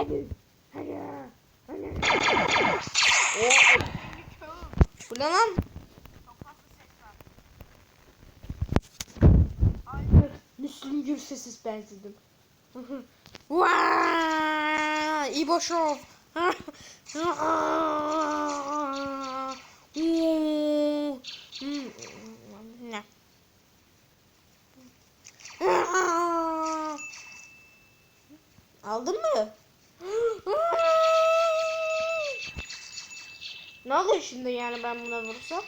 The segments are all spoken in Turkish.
Hadi. Hadi. Hadi. O, bu ne lan? Müslüm Gürses'iz benzedim. Vaa! İbo Show. Ne? Aldın mı? Ne oluyor şimdi yani ben buna vursam?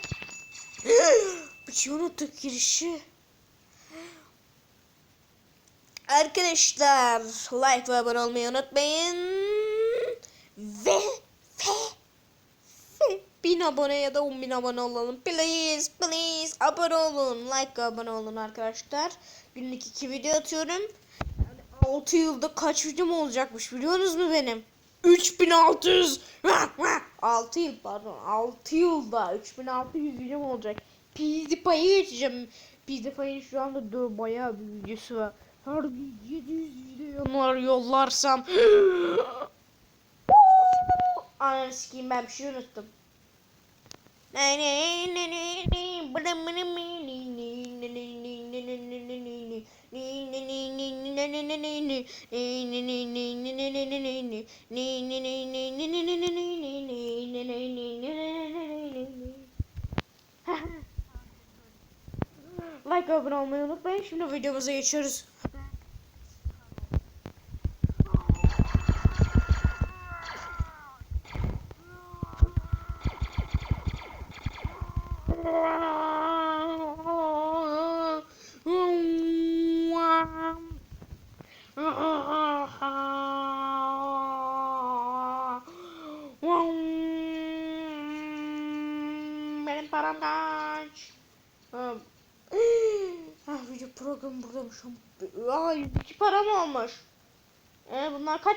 Bir şey unuttuk girişi. Arkadaşlar like ve abone olmayı unutmayın. Ve ve ve bin abone ya da 10 bin abone olalım. Please please abone olun. Like ve abone olun arkadaşlar. Günlük iki video atıyorum. Yani 6 yılda kaç videom olacakmış biliyorsunuz mu benim? 3600 6 yıl pardon 6 yılda 3600 videom olacak. PewDiePie'yi geçeceğim. PewDiePie'nin şu anda dö- bayağı bir videosu var. Her gün 700 videolar yollarsam Ananı sikeyim ben bir şey unuttum. Like abone olmayı unutmayın. Şimdi videomuza geçiyoruz.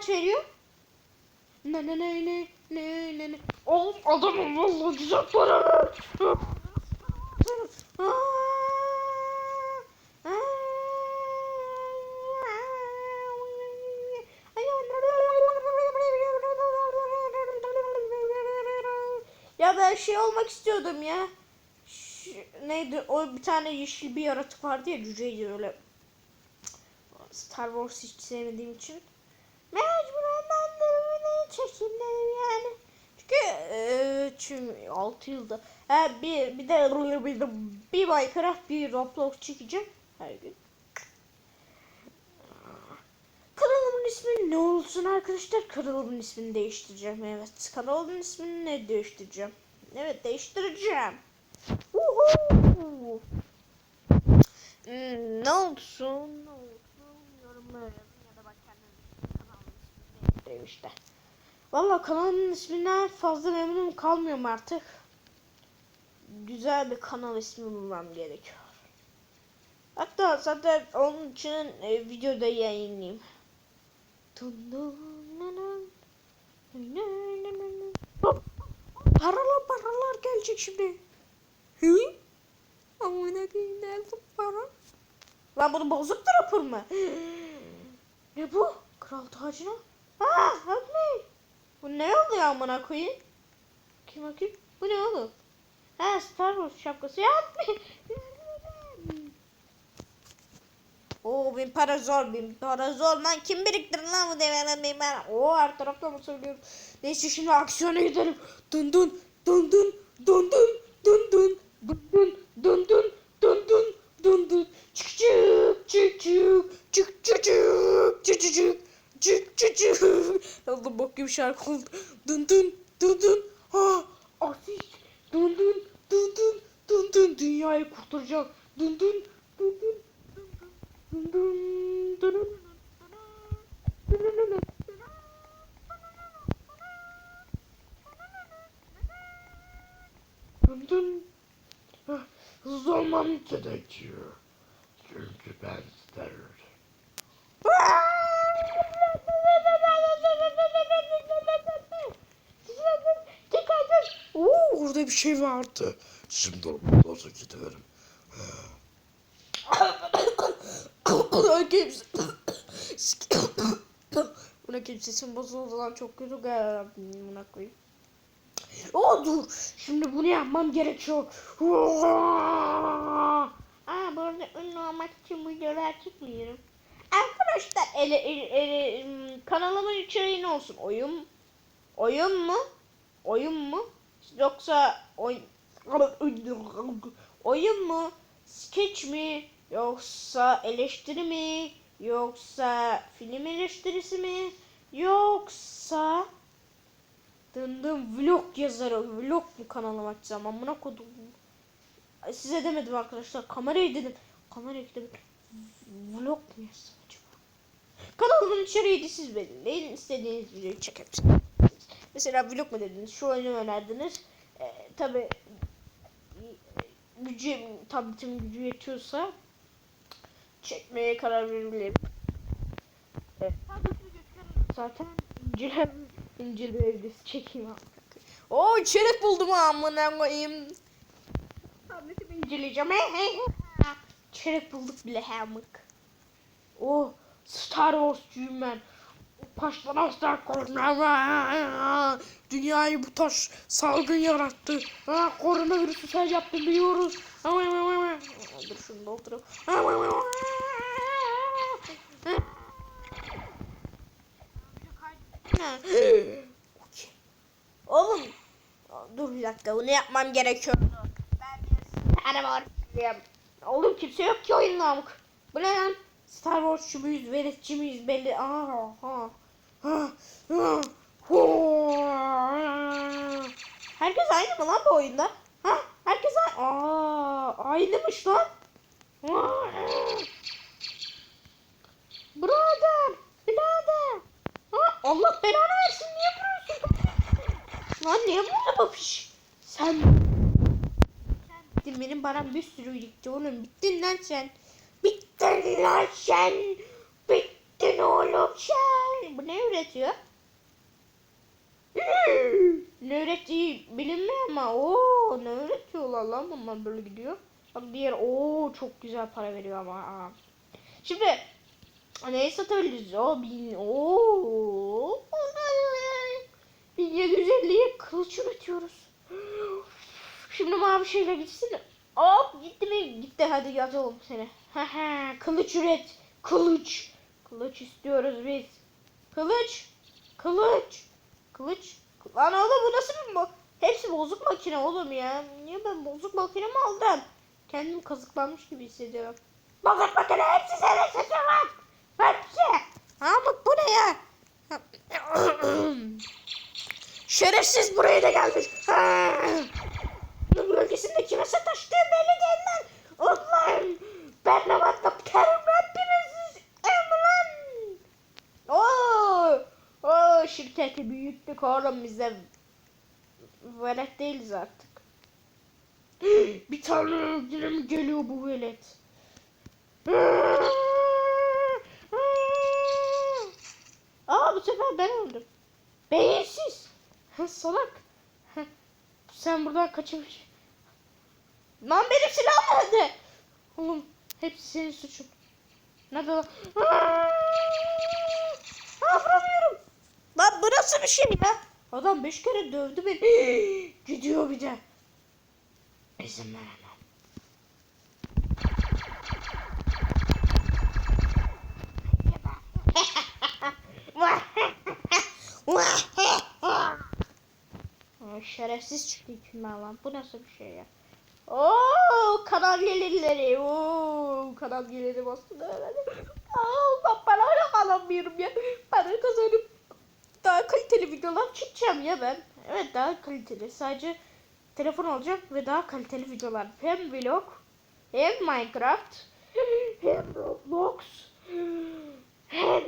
Kaç veriyor? Ne ne ne ne ne ne ne. Oğlum adamım vallahi güzel para ver. Ya ben şey olmak istiyordum ya. Ş- neydi o bir tane yeşil bir yaratık vardı ya cüceydi öyle. Star Wars hiç sevmediğim için. Mecburen ben de öyle çekeyim dedim yani. Eee çünkü 6 yılda ha, bir, bir de bir, bir Minecraft bir Roblox çekeceğim her gün. Kanalımın ismi ne olsun arkadaşlar? Kanalımın ismini değiştireceğim. Evet. Kanalımın ismini ne değiştireceğim? Evet değiştireceğim. Uhu. Hmm, ne olsun? Ne olsun? Yorumlara yazın ya da bak kendim kanalımın ismini değiştireyim. Valla kanalımın isminden fazla memnun kalmıyorum artık. Güzel bir kanal ismi bulmam gerekiyor. Hatta zaten onun için e, videoda yayınlayayım. Paralar paralar gelecek şimdi. Hı? Amına koyayım nerede para? Lan bunu bozuk rapor mu? ne bu? Kral tacına? Ha, help me. Bu ne oluyor amına koyayım? Kim bakayım? Bu ne oğlum? Ha Star Wars şapkası. Me. Oo bin para zor bin para zor lan kim biriktirir lan bu devre bin para. Oo her tarafta mı söylüyorum. Neyse şimdi aksiyona gidelim. Dun dun dun dun dun dun dun dun dun dun dun dun dun dun dun çık çık çık çık çık çık çık çık çık cü cü cü. Yalnız bok gibi şarkı oldu. Dın dın dın dın. Ha, afiş. Dın dın dın dın dın dın. Dünyayı kurtaracak. Dın dın dın dın dın dın dın dın. Dın Hızlı olmam gerekiyor. Çünkü ben isterim. Oo, orada bir şey vardı. Şimdi onu olsa giderim. kimse... Buna kimsesin bozuldu lan çok kötü geldim hmm, buna koyayım. O dur. Şimdi bunu yapmam gerekiyor. Aa, bu arada ünlü olmak için bu videoları açıklıyorum. Arkadaşlar ele, ele, ele, kanalımın içeriği ne olsun? Oyun oyun mu? Oyun mu? Yoksa oy, oyun mu? Sketch mi? Yoksa eleştiri mi? Yoksa film eleştirisi mi? Yoksa Dındım vlog yazarı vlog mu kanalım açacağım amına kodum. Size demedim arkadaşlar kamerayı dedim. Kamerayı dedim. Vlog mu yazsam acaba? Kanalımın içeriği siz belirleyin. istediğiniz videoyu çekebilirsiniz. Mesela vlog mu dediniz? Şu oyunu önerdiniz. Ee, Tabi gücü, tabletim gücü yetiyorsa çekmeye karar verebilirim. Evet. Zaten incele, incele evdesi çekeyim abi. Oo çelik buldum amına koyayım. Tabletimi inceleyeceğim. Çelik bulduk bile hamık. Oh Star Wars'cuyum ben. Taştan asla korkmam. Dünyayı bu taş salgın yarattı. Ha, koronavirüsü sen yaptın biliyoruz. Dur şunu dolduralım. Oğlum dur bir dakika bunu yapmam gerekiyordu. Ben bir tane var. Oğlum kimse yok ki oyunda amk. Bu ne lan? Star Wars'çu muyuz, veletçi miyiz belli. Aa, ha, ha, ha. Herkes aynı mı lan bu oyunda? Ha? Herkes aynı. Aa, aynımış lan. Aa. Birader. Ha, Allah belanı versin niye vuruyorsun? Lan niye bu piş? Sen Bittin benim param bir sürü gitti oğlum bittin lan sen. Bittin lan sen. Bittin oğlum sen. Bu ne üretiyor? ne ürettiği bilinmiyor ama ooo ne üretiyorlar lan bunlar böyle gidiyor. Bak diğer ooo çok güzel para veriyor ama. Şimdi neyi satabiliriz? O bin ooo 1750'ye kılıç üretiyoruz. Şimdi mavi şeyle gitsin. Hop gitti mi? Gitti hadi yazalım seni. Kılıç üret. Kılıç. Kılıç istiyoruz biz. Kılıç. Kılıç. Kılıç. Lan oğlum bu nasıl bir bu? Hepsi bozuk makine oğlum ya. Niye ben bozuk makine mi aldım? Kendimi kazıklanmış gibi hissediyorum. Bozuk makine hepsi senin sesin var. Hepsi. Hamık bu ne ya? Şerefsiz buraya da gelmiş. Bu bölgesinde kime sataştığı belli değil lan. Ulan ben ne patlatırım hepiniz. Emlan. Oo, oo şirketi büyüttük oğlum bize. Velet değiliz artık. Bir tane öldürüm geliyor bu velet. Aa bu sefer ben öldüm. Beyinsiz. Ha, salak. Ha, Sen buradan kaçmış. Lan benim silahım nerede? Oğlum hepsi senin suçun. Nerede lan? Aa, vuramıyorum. Lan bu nasıl bir şey ya? Adam beş kere dövdü beni. Gidiyor bir de. İzin veremem. Şerefsiz çıktı içimden lan. Bu nasıl bir şey ya? Oo kanal gelirleri. Oo kanal geliri bastı. Aa ben parayla kalamıyorum ya. Para kazanıp daha kaliteli videolar çekeceğim ya ben. Evet daha kaliteli. Sadece telefon olacak ve daha kaliteli videolar. Hem vlog hem Minecraft hem Roblox hem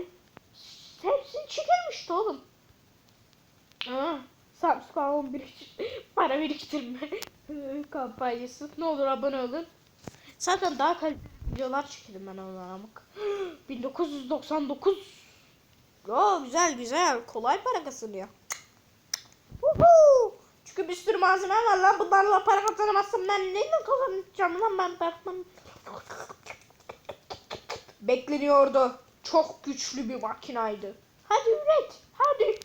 hepsini çekilmişti oğlum. Aa, Samsung A11 için para biriktirme kampanyası. Ne olur abone olun. Zaten daha kaliteli videolar çekelim ben onlara amık. 1999 Oo, güzel güzel. Kolay para kazanıyor. Çünkü bir sürü malzeme var lan. Bunlarla para kazanamazsam ben neyle kazanacağım lan ben Batman. Bekleniyordu. Çok güçlü bir makinaydı. Hadi üret. Hadi.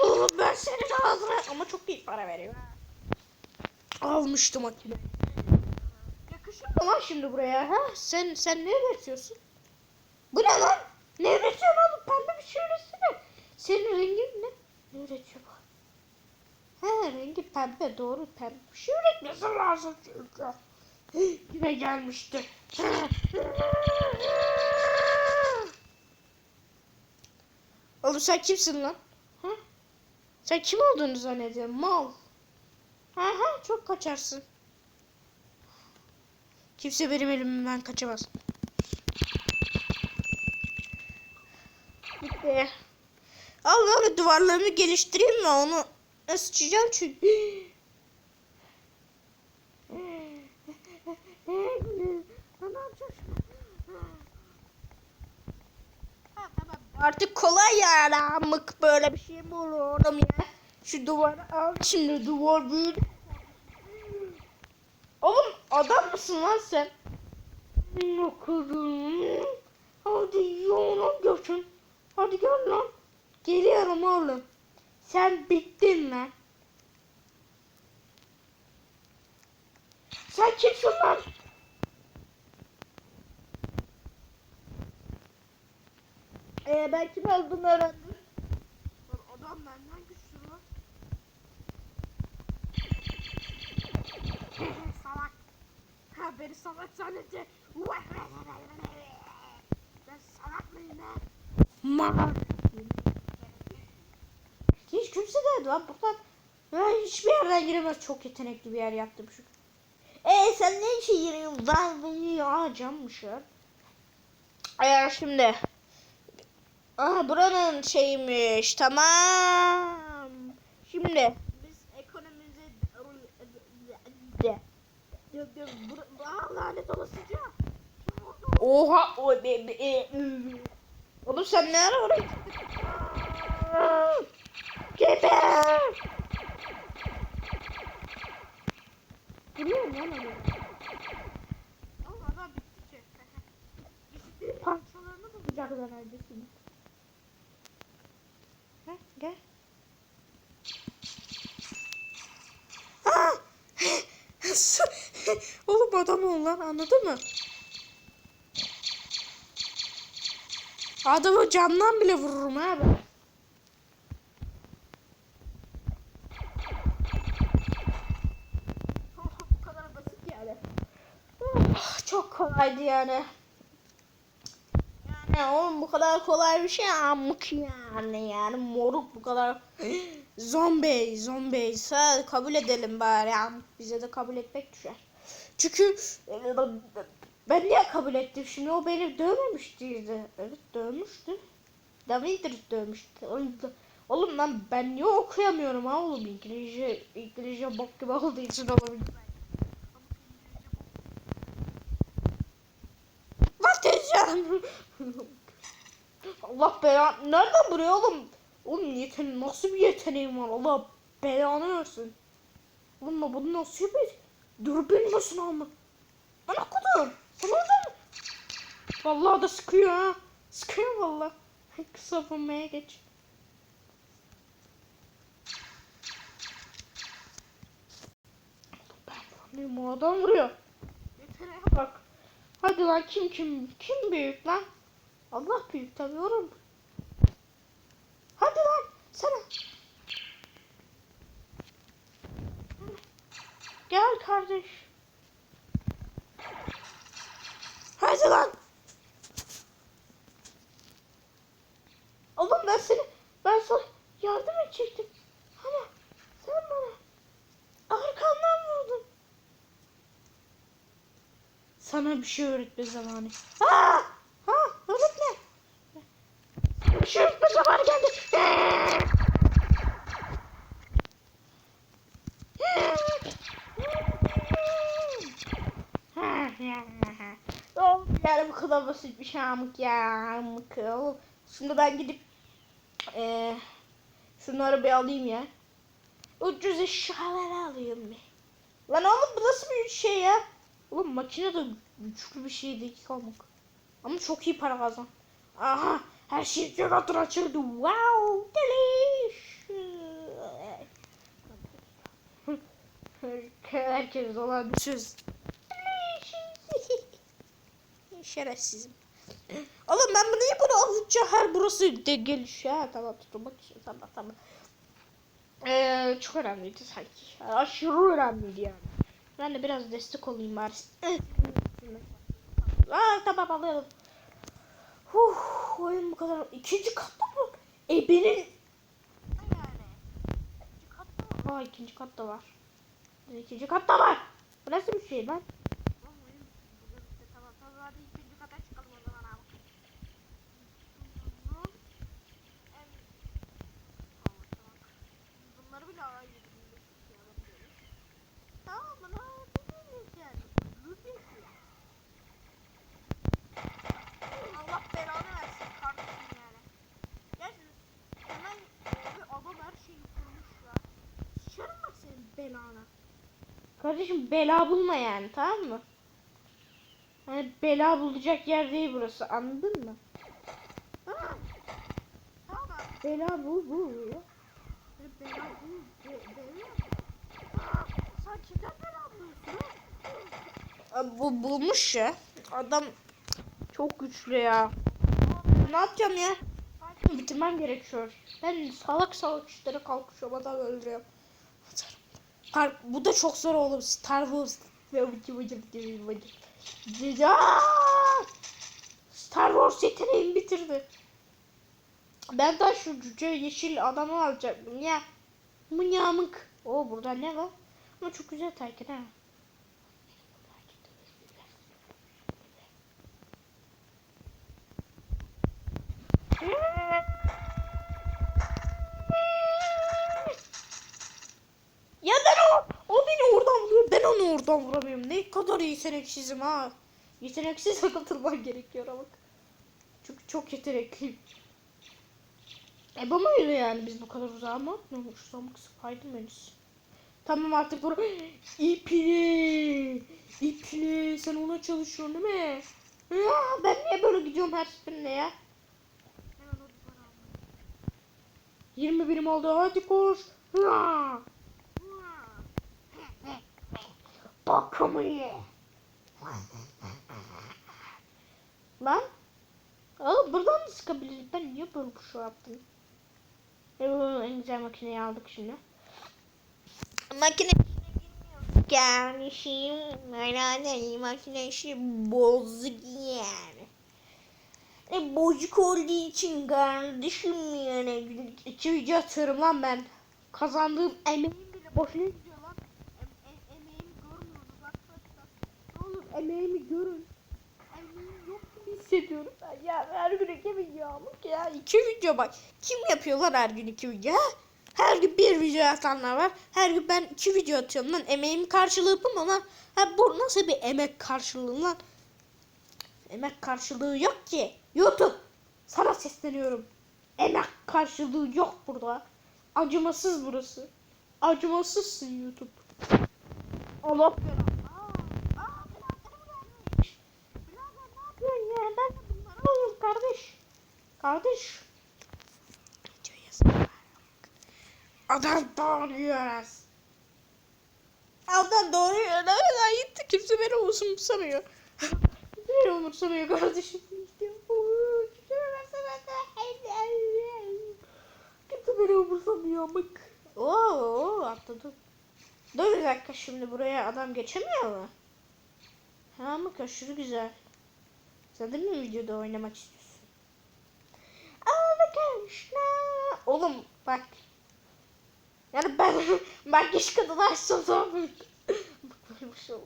Ben senin ağzına ama çok iyi para veriyor. Almıştım makine. Yakışır mı lan şimdi buraya ha? Sen sen ne üretiyorsun? Bu ne lan? Ne üretiyorsun oğlum? Pembe bir şey üretsene. Senin rengin ne? Ne üretiyor bu? He rengi pembe doğru pembe. Bir şey üretmesi lazım çünkü. Yine gelmişti. Oğlum sen kimsin lan? Ha? Sen kim olduğunu zannediyorsun? Mal. Ha ha çok kaçarsın. Kimse benim elimden kaçamaz. Bitti. Al abi duvarlarımı geliştireyim mi onu? Sıçacağım çünkü. Artık kolay yani amık böyle bir şey mi olur oğlum ya? Şu duvarı al şimdi duvar büyüdü. Oğlum adam mısın lan sen? Bakalım. Hadi yoğuna götün. Hadi gel lan. Geliyorum oğlum. Sen bittin lan. Sen kimsin lan? Ee, ben kim olduğumu öğrendim. Lan adam benden güçlü lan. Salak. Ha beni salak zannetti. Ben salak mıyım be? Ma. Hiç kimse dedi lan buradan. Ben hiçbir yerden giremez. Çok yetenekli bir yer yaptım şu. Ee sen ne işe giriyorsun? Ben beni ya cammış ya. Eğer şimdi. Aha buranın şeymiş. Tamam. Şimdi biz ekonomimizi de lanet olasıca. Oha o be, be, e, ıı. Oğlum sen ne ara oraya gittin? Geber! Biliyor musun lan onu? Parçalarını bulacak herhalde şimdi. Ha, gel. Ah! Oğlum adam ol lan anladın mı? Adamı camdan bile vururum basit yani. Ah, Çok kolaydı yani. Yani oğlum bu kadar kolay bir şey amık yani yani moruk bu kadar zombi zombi kabul edelim bari amık bize de kabul etmek düşer. Çünkü e, ben niye kabul ettim şimdi o beni dövmemişti. Evet dövmüştü. Davidir dövmüştü. Oğlum, lan ben niye okuyamıyorum ha oğlum İngilizce İngilizce bok gibi olduğu için olabilir. Teyzem. Allah belanı. Nereden buraya oğlum? Oğlum yeteneğim nasıl bir yeteneğim var? Allah belanı versin. Oğlum bunu nasıl bir dürbün nasıl ama? Ana kudum. Orada mı? Vallahi da sıkıyor ha. Sıkıyor vallahi. Kısa vurmaya geç. Ben vurmayayım o adam vuruyor. Yeteneğe bak. Hadi lan kim kim kim büyük lan? Allah büyük tabii oğlum. Hadi lan sana. Gel kardeş. Hadi lan. Oğlum ben seni ben sana yardım edecektim. Ama sen bana arkandan vurdun. Sana bir şey öğretme zamanı. Ha! Ha! Öğretme. Bir şey öğretme zamanı geldi. Bu kadar basit bir şey amık ya amık. Şimdi ben gidip eee şunları bir alayım ya. Ucuz eşyaları alayım bir. Lan oğlum bu nasıl bir şey ya? Oğlum makine de güçlü bir şey değil ki amık. Ama çok iyi para kazan. Aha Her şey katır açıldı. Wow, delish. Herkes olan söz. Şerefsizim. Oğlum ben niye bunu alınca her burası de geliş ya. Tamam tutmak için tamam tamam. Ee, çok önemliydi sanki. Aşırı önemliydi yani. Ben de biraz destek olayım bari. Aa tamam alıyorum. Huh, oyun bu kadar. İkinci katta mı? E benim... Ha ikinci katta var. İkinci katta var. Bu nasıl bir şey lan? Bunları bile alayım. Tamam mı? Ne yapıyorsun yani? Rübik ya. Allah belanı versin kardeşim yani. Gerçekten hemen bir adam her şeyi kurmuş ya. Sıçarım bak senin belana. Kardeşim bela bulma yani tamam mı? Hani bela bulacak yer değil burası anladın mı? Bela bul bul ya. Bela bu? Be, bela. Aa, Sen kimden bela buluyorsun? ha? Aa, Bu bulmuş ya. Adam çok güçlü ya. Ne yapacağım ya? Bitirmem gerekiyor. Ben salak salak işlere kalkışıyorum adam öldürüyorum. Kar- Bu da çok zor oğlum. Star Wars. Star Wars yeteneğimi bitirdi. Ben daha şu cüce yeşil adamı alacaktım ya. Mınyamık. O burada ne var? Ama çok güzel Tayken ha. Ya ben o, o beni oradan vuruyor. Oradan vuramıyorum. Ne kadar yeteneksizim ha. Yeteneksiz katılman gerekiyor ama. Çünkü çok yetenekliyim. E bu muydu yani biz bu kadar uzağa mı atmıyormuş? Zamık Spiderman'iz. Tamam artık bunu... İpli! İpli! Sen ona çalışıyorsun değil mi? Ya, ben niye böyle gidiyorum her seferinde ya? Hemen o duvara aldım. 20 birim oldu hadi koş. Ya. Aa, Bakımı ye. Lan. Aa, buradan da sıkabiliriz. Ben niye böyle bir şey yaptım? E, bu en güzel makineyi aldık şimdi. Makine Kardeşim, herhalde makine işi bozuk yani. E, bozuk olduğu için kardeşim yani video atıyorum lan ben. Kazandığım emeğim bile boşuna gidiyor lan. em, em, emeğimi görmüyorsunuz arkadaşlar. Ne olur Emeğimi görün. emeğim yok. hissediyorum ben ya her gün iki video almak ya iki video bak kim yapıyor lan her gün iki video ha? Her gün bir video atanlar var. Her gün ben iki video atıyorum lan. Emeğimin karşılığı bu mu lan? Ha bu nasıl bir emek karşılığı lan? Emek karşılığı yok ki. YouTube sana sesleniyorum. Emek karşılığı yok burada. Acımasız burası. Acımasızsın YouTube. Allah belanı. Aa, aa biraderim gelmiş. Birader ne yapıyorsun ya? Ben de bunları Oğlum kardeş. Kardeş. Adam doğruyor. Adam doğruyor. Nereden gitti? Kimse beni umursamıyor. beni umursamıyor kardeşim. Kimse Kimse beni umursamıyor bak. Oo, atladım. Dur bir dakika şimdi buraya adam geçemiyor mu? Ha bak aşırı güzel. Sen de mi videoda oynamak istiyorsun? Arkadaşlar. Oğlum bak. Yani ben ben geç kadar açsam zaman böyle. Bak böyle bir şey olur.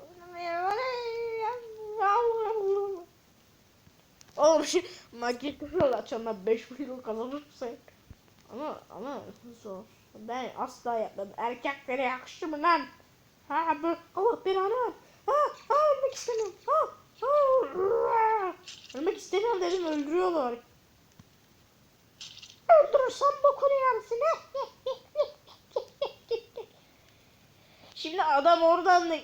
Oğlum şu makyaj kanalı açanlar 5 milyon kazanırsın. Ama ama zor. Ben asla yapmam. Erkeklere yakışır mı lan? Ha bu Allah belanı ver. Ha ha ölmek istemiyorum. Ha ha. Ölmek istemiyorum dedim öldürüyorlar. Öldürürsem bokunu yersin. Şimdi adam oradan da...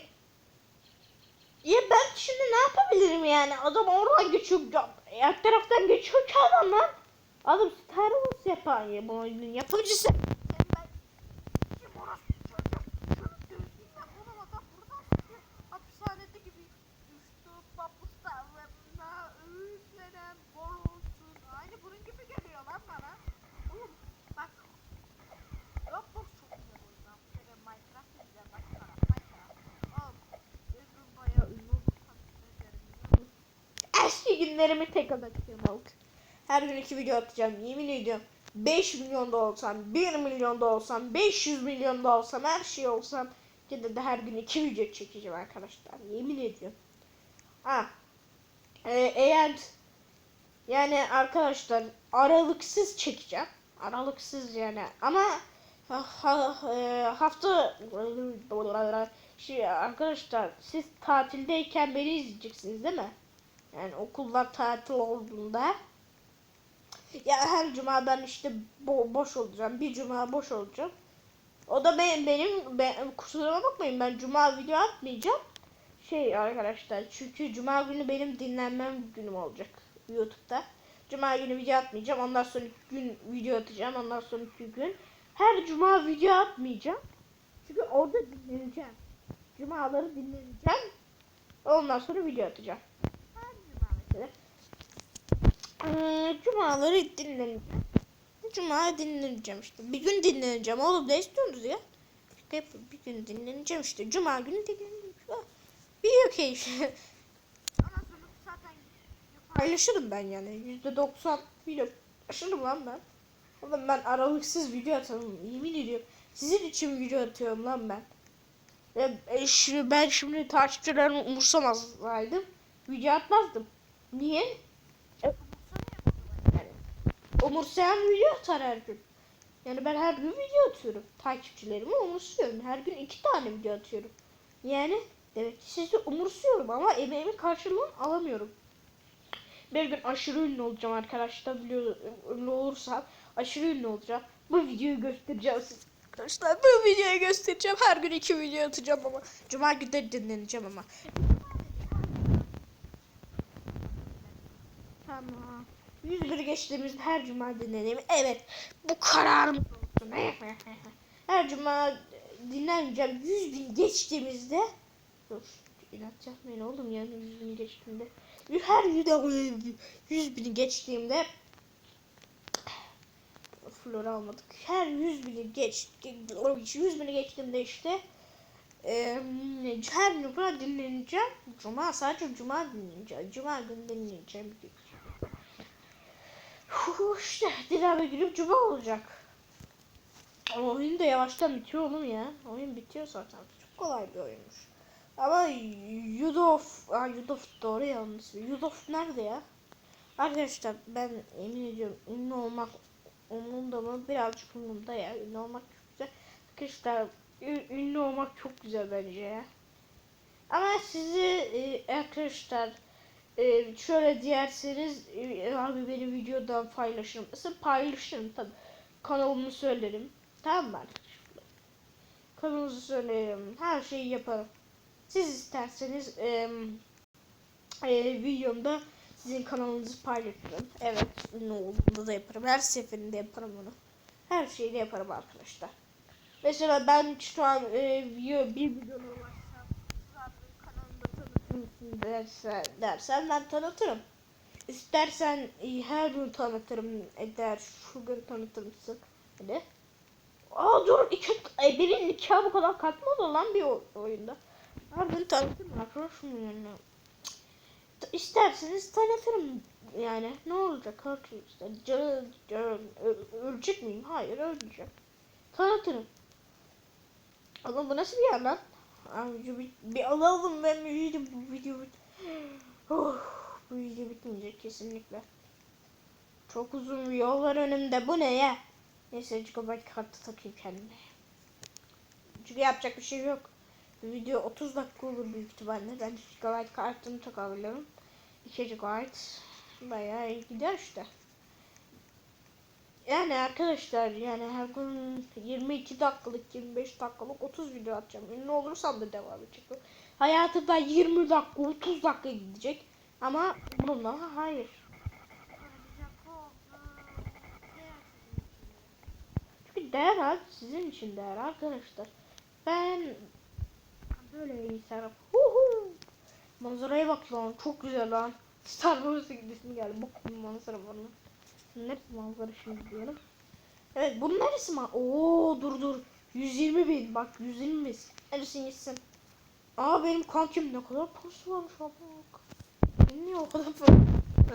Ya ben şimdi ne yapabilirim yani? Adam oradan geçiyor. Her taraftan geçiyor ki adam lan. Adam Star Wars yapan ya bu oyunun yapımcısı. Sen ben kim orası çocuğum? Şunu dövdüğünde oğlum adam buradan sıkıyor. Hapishanede gibi düştü papus tarlarına üflenen bol olsun. Aynı bunun gibi geliyor lan bana. Oğlum bak. Roblox çok güzel oyun lan. Bir kere Minecraft da güzel bak sana. Minecraft. Oğlum. Ömrüm bayağı ünlü olursam ne derim biliyor musun? Eski günlerimi tek anlatıyorum halk. Her gün iki video atacağım yemin ediyorum. 5 milyonda olsam, 1 milyonda olsam, 500 milyonda olsam, her şey olsam yine de her gün iki video çekeceğim arkadaşlar. Yemin ediyorum. Ha. Ee, eğer yani arkadaşlar aralıksız çekeceğim. Aralıksız yani ama ha, ha- e, hafta şey arkadaşlar siz tatildeyken beni izleyeceksiniz değil mi? Yani okullar tatil olduğunda ya her cuma ben işte bo- boş olacağım. Bir cuma boş olacağım. O da benim benim ben, kusuruma bakmayın ben cuma video atmayacağım. Şey arkadaşlar çünkü cuma günü benim dinlenmem günüm olacak YouTube'da. Cuma günü video atmayacağım. Ondan sonraki gün video atacağım. Ondan sonraki gün her cuma video atmayacağım. Çünkü orada dinleneceğim. Cumaları dinleneceğim. Ondan sonra video atacağım. Ee, cumaları dinleneceğim. Cuma dinleneceğim işte. Bir gün dinleneceğim. Oğlum ne istiyorsunuz ya? Hep bir gün dinleneceğim işte. Cuma günü dinleneceğim. Zaten yapar. Paylaşırım ben yani. Yüzde doksan video paylaşırım lan ben. Oğlum ben aralıksız video atarım. Yemin ediyorum. Sizin için video atıyorum lan ben. Ve e, şimdi ben şimdi takipçilerimi umursamazsaydım. Video atmazdım. Niye? E, yani, umursayan video atar her gün. Yani ben her gün video atıyorum. Takipçilerimi umursuyorum. Her gün iki tane video atıyorum. Yani demek ki sizi umursuyorum ama emeğimin karşılığını alamıyorum. Bir gün aşırı ünlü olacağım arkadaşlar biliyor ünlü olursam aşırı ünlü olacağım. Bu videoyu göstereceğim size. Arkadaşlar bu videoyu göstereceğim. Her gün iki video atacağım ama. Cuma günleri dinleneceğim ama. Tamam. 101 geçtiğimizde her cuma dinleneyim. Evet. Bu kararım olsun. Her cuma dinleneceğim. 100 bin geçtiğimizde Dur. İnat yapmayın oğlum yani 100 bin geçtiğimde. Her video 100 bini geçtiğimde Flora almadık. Her 100 bini geç 100 bini geçtiğimde işte eee, her burada dinleneceğim. Cuma sadece cuma dinleneceğim. Cuma günü dinleneceğim. İşte dinlenme günüm cuma olacak. Ama oyun da yavaştan bitiyor oğlum ya. Oyun bitiyor zaten. Çok kolay bir oyunmuş. Ama Yudof, aa Yudof doğru yalnız. Yudof nerede ya? Arkadaşlar ben emin ediyorum ünlü olmak umurumda mı? Birazcık umurumda ya. Ünlü olmak çok güzel. Arkadaşlar ünlü olmak çok güzel bence ya. Ama sizi e, arkadaşlar e, şöyle diyerseniz e, abi beni videodan paylaşırım. Mesela paylaşırım tabii. Kanalımı söylerim. Tamam mı arkadaşlar? Kanalımızı söylerim. Her şeyi yaparım. Siz isterseniz e, e, videomda sizin kanalınızı paylaşırım. Evet, ünlü olduğunda da yaparım. Her seferinde yaparım bunu. Her şeyi de yaparım arkadaşlar. Mesela ben şu an e, video, bir zaten kanalımda tanıtım. tanıtın derse, dersen ben tanıtırım. İstersen e, her gün tanıtırım eder şu gün tanıtırımsın. Hadi. Aa dur iki, e, benim nikah bu kadar kalkmadı lan bir oyunda. Her gün tanıtırım arkadaşım yani. İsterseniz tanıtırım yani ne olacak arkadaşlar canı, canı ö- ölecek miyim? Hayır ölmeyeceğim. Tanıtırım. Oğlum bu nasıl bir yer lan? Abi bir, bir alalım ben video bu video bit. Oh, bu video bitmeyecek kesinlikle. Çok uzun bir yol var önümde. Bu ne ya? Neyse GB kartı takayım kendime. Çünkü yapacak bir şey yok. Video 30 dakika olur büyük ihtimalle. Ben GB kartını takabilirim. 2 GB bayağı gider işte. Yani arkadaşlar yani her gün 22 dakikalık, 25 dakikalık 30 video atacağım. Ünlü olursam da devam edecek. Hayatımda 20 dakika, 30 dakika gidecek. Ama bununla hayır. Oldu. değer sizin için değer arkadaşlar. Ben böyle insanım. Huhu. Manzaraya bak lan çok güzel lan. Star Wars'a gidesim geldi. Bak manzara var lan. Neresi manzara şimdi diyorum. Evet bunun neresi ma? Oo dur dur. 120 bin bak 120 bin. Neresin gitsin. Aa benim kankim ne kadar parası varmış bak. Niye o kadar para?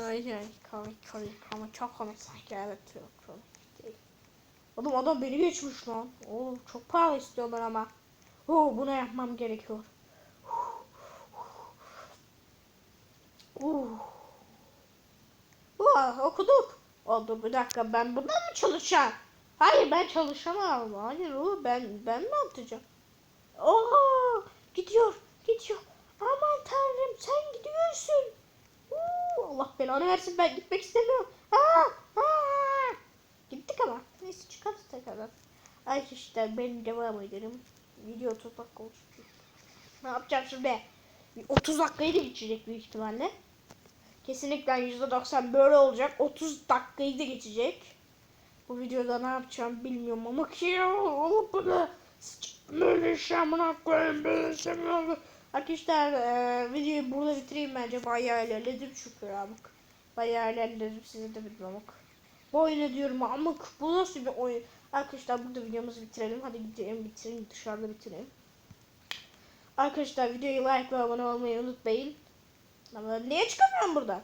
Ay ay komik komik ama çok komik sanki evet çok komik değil. Oğlum adam beni geçmiş lan. Oo çok para istiyorlar ama. Oo bunu yapmam gerekiyor. Uh. Uh, okuduk. O dur bir dakika ben burada mı çalışacağım? Hayır ben çalışamam. Hayır o ben ben mi atacağım? Oha gidiyor gidiyor. Aman tanrım sen gidiyorsun. Uh, Allah belanı versin ben gitmek istemiyorum. Aa, aa. Gittik ama. Neyse çıkarız tekrardan. Arkadaşlar ben devam edelim. Video 30 dakika olsun. Ne yapacağım şimdi? Bir 30 dakikayı da geçecek büyük ihtimalle. Kesinlikle %90 böyle olacak. 30 dakikayı da geçecek. Bu videoda ne yapacağım bilmiyorum ama ki ya oğlum bu ne? Böyle şey amına koyayım böyle şey mi olur? Arkadaşlar eee, videoyu burada bitireyim bence. Bayağı ilerledim çünkü amık. Bayağı ilerledim size de bilmem amık. Bu oyunu diyorum amık. Bu nasıl bir oyun? Arkadaşlar burada videomuzu bitirelim. Hadi gidelim bitirelim dışarıda bitirelim. Arkadaşlar videoyu like ve abone olmayı unutmayın. Ama niye çıkamıyorum buradan?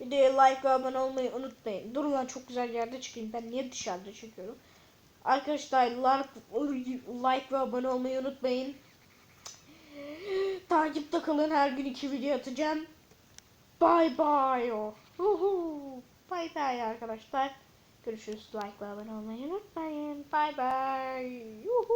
Videoya like ve abone olmayı unutmayın. Durun lan çok güzel yerde çıkayım. Ben niye dışarıda çekiyorum? Arkadaşlar like, ve abone olmayı unutmayın. Takipte kalın. Her gün iki video atacağım. Bye bye. Uhu. Bye bye arkadaşlar. Görüşürüz. Like ve abone olmayı unutmayın. Bye bye.